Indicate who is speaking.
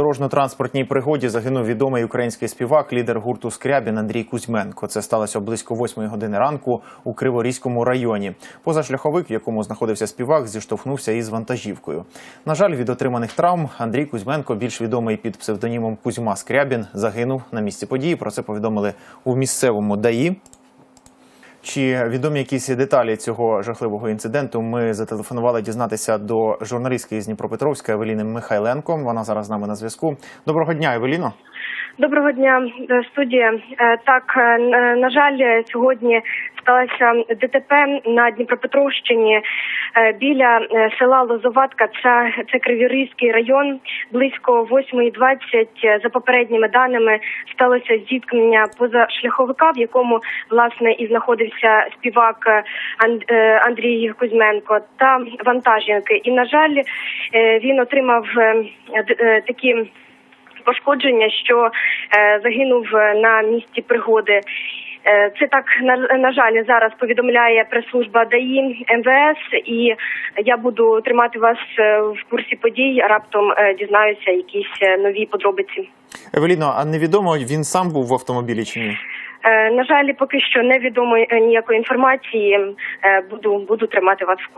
Speaker 1: дорожньо-транспортній пригоді загинув відомий український співак, лідер гурту Скрябін Андрій Кузьменко. Це сталося близько 8 години ранку у Криворізькому районі. Позашляховик, в якому знаходився співак, зіштовхнувся із вантажівкою. На жаль, від отриманих травм Андрій Кузьменко, більш відомий під псевдонімом Кузьма Скрябін, загинув на місці події. Про це повідомили у місцевому ДАІ. Чи відомі якісь деталі цього жахливого інциденту? Ми зателефонували дізнатися до журналістки з Дніпропетровська Евеліни Михайленко. Вона зараз з нами на зв'язку. Доброго дня, Евеліно.
Speaker 2: Доброго дня, е, студія. Е, Так, е, на жаль, сьогодні сталося ДТП на Дніпропетровщині е, біля е, села Лозоватка. Це, це Кривірізький район. Близько 8.20, е, за попередніми даними, сталося зіткнення позашляховика, в якому власне і знаходився співак Андрій Кузьменко та вантажівки. І на жаль, він отримав такі пошкодження, що загинув на місці пригоди. Е, Це так на, на жаль зараз повідомляє прес-служба ДАІ МВС, і я буду тримати вас е, в курсі подій. Раптом е, дізнаюся якісь нові подробиці.
Speaker 1: Евеліно, а невідомо він сам був в автомобілі чи ні?
Speaker 2: На жаль, поки що невідомо ніякої інформації. Буду буду тримати вас в курсі.